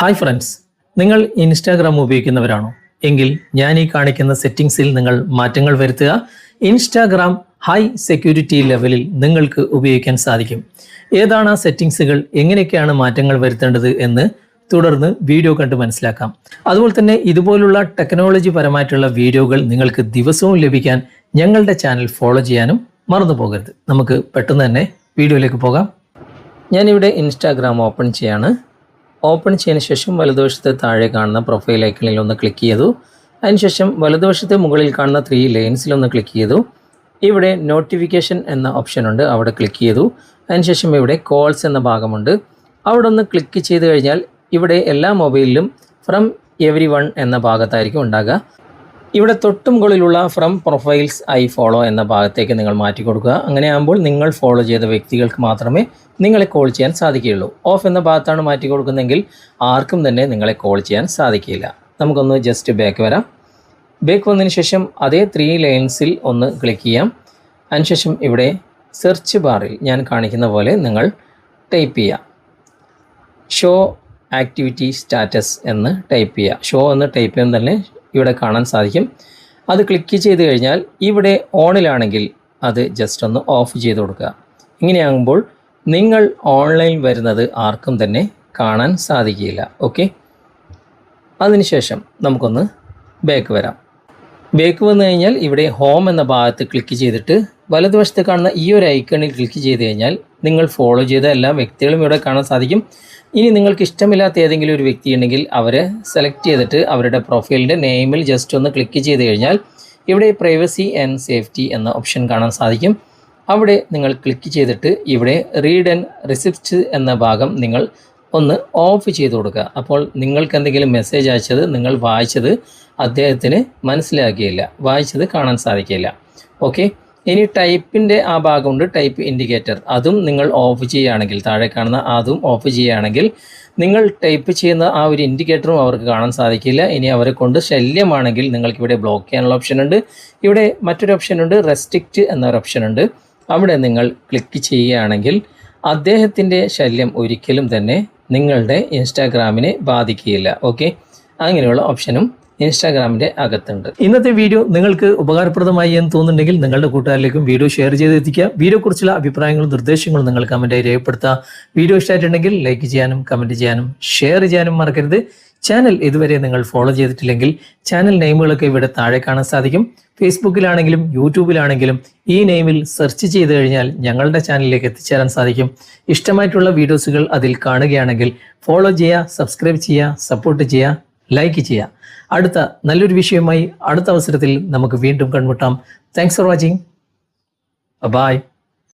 Hi friends നിങ്ങൾ Instagram ഉപയോഗിക്കുന്നവരാണോ? എങ്കിൽ ഞാൻ ഈ കാണിക്കുന്ന സെറ്റിംഗ്സിൽ നിങ്ങൾ മാറ്റങ്ങൾ വരുത്തുക. ഇൻസ്റ്റാഗ്രാം ഹൈ സെക്യൂരിറ്റി ലെവലിൽ നിങ്ങൾക്ക് ഉപയോഗിക്കാൻ സാധിക്കും. ഏതാണ് ആ സെറ്റിംഗ്സുകൾ എങ്ങനെയൊക്കെയാണ് മാറ്റങ്ങൾ വരുത്തേണ്ടത് എന്ന് തുടർന്ന് വീഡിയോ കണ്ട് മനസ്സിലാക്കാം. അതുപോലെ തന്നെ ഇതുപോലുള്ള ടെക്നോളജി പരമായിട്ടുള്ള വീഡിയോകൾ നിങ്ങൾക്ക് ദിവസവും ലഭിക്കാൻ ഞങ്ങളുടെ ചാനൽ ഫോളോ ചെയ്യാനും മറന്നു പോകരുത്. നമുക്ക് പെട്ടെന്ന് തന്നെ വീഡിയോയിലേക്ക് പോകാം. ഞാനിവിടെ ഇൻസ്റ്റാഗ്രാം ഓപ്പൺ ചെയ്യാണ്. ഓപ്പൺ ചെയ്തതിന് ശേഷം വലതുവശത്ത് താഴെ കാണുന്ന പ്രൊഫൈൽ ഐക്കണിൽ ഒന്ന് ക്ലിക്ക് ചെയ്തു. അതിനുശേഷം വലതുവശത്തെ മുകളിൽ കാണുന്ന ത്രീ ലൈൻസിൽ ഒന്ന് ക്ലിക്ക് ചെയ്തു. ഇവിടെ നോട്ടിഫിക്കേഷൻ എന്ന ഓപ്ഷൻ ഉണ്ട് അവിടെ ക്ലിക്ക് ചെയ്തു. അതിനുശേഷം ഇവിടെ കോൾസ് എന്ന ഭാഗമുണ്ട്. അവിടെ ഒന്ന് ക്ലിക്ക് ചെയ്ത് കഴിഞ്ഞാൽ ഇവിടെ എല്ലാ മൊബൈലിലും ഫ്രം എവറി വൺ എന്ന ഭാഗത്തായിരിക്കും ഉണ്ടാകുക. ഇവിടെ തൊട്ട് മുകളിലുള്ള ഫ്രം പ്രൊഫൈൽസ് ഐ ഫോളോ എന്ന ഭാഗത്തേക്ക് നിങ്ങൾ മാറ്റി കൊടുക്കുക. അങ്ങനെ അങ്ങനെയാകുമ്പോൾ നിങ്ങൾ ഫോളോ ചെയ്ത വ്യക്തികൾക്ക് മാത്രമേ നിങ്ങളെ കോൾ ചെയ്യാൻ സാധിക്കുകയുള്ളൂ. ഓഫ് എന്ന ഭാഗത്താണ് മാറ്റി കൊടുക്കുന്നതെങ്കിൽ ആർക്കും തന്നെ നിങ്ങളെ കോൾ ചെയ്യാൻ സാധിക്കില്ല. നമുക്കൊന്ന് ജസ്റ്റ് ബാക്ക് വരാം. ബാക്ക് വന്നതിന് ശേഷം അതേ ത്രീ ലൈൻസിൽ ഒന്ന് ക്ലിക്ക് ചെയ്യാം. അതിനുശേഷം ഇവിടെ സെർച്ച് ബാറിൽ ഞാൻ കാണിക്കുന്ന പോലെ നിങ്ങൾ ടൈപ്പ് ചെയ്യുക ഷോ ആക്ടിവിറ്റി സ്റ്റാറ്റസ് എന്ന് ടൈപ്പ് ചെയ്യുക. ഷോ എന്ന് ടൈപ്പ് ചെയ്യുമ്പോൾ തന്നെ ഇവിടെ കാണാൻ സാധിക്കും. അത് ക്ലിക്ക് ചെയ്ത് കഴിഞ്ഞാൽ ഇവിടെ ഓണിലാണെങ്കിൽ അത് ജസ്റ്റ് ഒന്ന് ഓഫ് ചെയ്ത് കൊടുക്കുക. ഇങ്ങനെയാകുമ്പോൾ നിങ്ങൾ ഓൺലൈൻ വരുന്നത് ആർക്കും തന്നെ കാണാൻ സാധിക്കില്ല. ഓക്കെ അതിനുശേഷം നമുക്കൊന്ന് ബാക്ക് വരാം. ബാക്ക് വന്നു കഴിഞ്ഞാൽ ഇവിടെ ഹോം എന്ന ഭാഗത്ത് ക്ലിക്ക് ചെയ്തിട്ട് വലതുവശത്ത് കാണുന്ന ഈ ഒരു ഐക്കണിൽ ക്ലിക്ക് ചെയ്ത് കഴിഞ്ഞാൽ നിങ്ങൾ ഫോളോ ചെയ്ത എല്ലാ വ്യക്തികളും ഇവിടെ കാണാൻ സാധിക്കും. ഇനി നിങ്ങൾക്ക് ഇഷ്ടമില്ലാത്ത ഏതെങ്കിലും ഒരു വ്യക്തി ഉണ്ടെങ്കിൽ അവരെ സെലക്ട് ചെയ്തിട്ട് അവരുടെ പ്രൊഫൈലിന്റെ നെയിമിൽ ജസ്റ്റ് ഒന്ന് ക്ലിക്ക് ചെയ്ത് കഴിഞ്ഞാൽ ഇവിടെ പ്രൈവസി ആൻഡ് സേഫ്റ്റി എന്ന ഓപ്ഷൻ കാണാൻ സാധിക്കും. അവിടെ നിങ്ങൾ ക്ലിക്ക് ചെയ്തിട്ട് ഇവിടെ റീഡ് ആൻഡ് റിസിപ്റ്റ് എന്ന ഭാഗം നിങ്ങൾ ഒന്ന് ഓഫ് ചെയ്ത് കൊടുക്കുക. അപ്പോൾ നിങ്ങൾക്ക് എന്തെങ്കിലും മെസ്സേജ് അയച്ചത് നിങ്ങൾ വായിച്ചത് അദ്ദേഹത്തിന് മനസ്സിലാക്കിയില്ല വായിച്ചത് കാണാൻ സാധിക്കില്ല. ഓക്കെ ഇനി ടൈപ്പിന്റെ ആ ഭാഗമുണ്ട് ടൈപ്പ് ഇൻഡിക്കേറ്റർ അതും നിങ്ങൾ ഓഫ് ചെയ്യുകയാണെങ്കിൽ താഴെ കാണുന്ന അതും ഓഫ് ചെയ്യുകയാണെങ്കിൽ നിങ്ങൾ ടൈപ്പ് ചെയ്യുന്ന ആ ഒരു ഇൻഡിക്കേറ്ററും അവർക്ക് കാണാൻ സാധിക്കില്ല. ഇനി അവരെ കൊണ്ട് ശല്യമാണെങ്കിൽ നിങ്ങൾക്ക് ഇവിടെ ബ്ലോക്ക് ചെയ്യാനുള്ള ഓപ്ഷൻ ഉണ്ട്. ഇവിടെ മറ്റൊരു ഓപ്ഷൻ ഉണ്ട് റെസ്ട്രിക്റ്റ് എന്നൊരു ഓപ്ഷൻ ഉണ്ട്. അവിടെ നിങ്ങൾ ക്ലിക്ക് ചെയ്യുകയാണെങ്കിൽ അദ്ദേഹത്തിന്റെ ശല്യം ഒരിക്കലും തന്നെ നിങ്ങളുടെ ഇൻസ്റ്റാഗ്രാമിനെ ബാധിക്കുകയില്ല. ഓക്കെ അങ്ങനെയുള്ള ഓപ്ഷനും ഇൻസ്റ്റാഗ്രാമിന്റെ അകത്തുണ്ട്. ഇന്നത്തെ വീഡിയോ നിങ്ങൾക്ക് ഉപകാരപ്രദമായി എന്ന് തോന്നുന്നുണ്ടെങ്കിൽ നിങ്ങളുടെ കൂട്ടുകാരിലേക്കും വീഡിയോ ഷെയർ ചെയ്തെത്തിക്കുക. വീഡിയോ കുറിച്ചുള്ള അഭിപ്രായങ്ങളും നിർദ്ദേശങ്ങളും നിങ്ങൾ കമന്റായി രേഖപ്പെടുത്തുക. വീഡിയോ ഇഷ്ടമായിട്ടുണ്ടെങ്കിൽ ലൈക്ക് ചെയ്യാനും കമന്റ് ചെയ്യാനും ഷെയർ ചെയ്യാനും മറക്കരുത്. ചാനൽ ഇതുവരെ നിങ്ങൾ ഫോളോ ചെയ്തിട്ടില്ലെങ്കിൽ ചാനൽ നെയിമുകളൊക്കെ ഇവിടെ താഴെ കാണാൻ സാധിക്കും. ഫേസ്ബുക്കിലാണെങ്കിലും യൂട്യൂബിലാണെങ്കിലും ഈ നെയിമിൽ സെർച്ച് ചെയ്ത് കഴിഞ്ഞാൽ ഞങ്ങളുടെ ചാനലിലേക്ക് എത്തിച്ചേരാൻ സാധിക്കും. ഇഷ്ടമായിട്ടുള്ള വീഡിയോസുകൾ അതിൽ കാണുകയാണെങ്കിൽ ഫോളോ ചെയ്യുക സബ്സ്ക്രൈബ് ചെയ്യുക സപ്പോർട്ട് ചെയ്യുക. ലൈക്ക് ചെയ്യുക. അടുത്ത നല്ലൊരു വിഷയമായി അടുത്ത അവസരത്തിൽ നമുക്ക് വീണ്ടും കൺമുട്ടാം താങ്ക്സ് ഫോർ വാച്ചിങ് ബൈ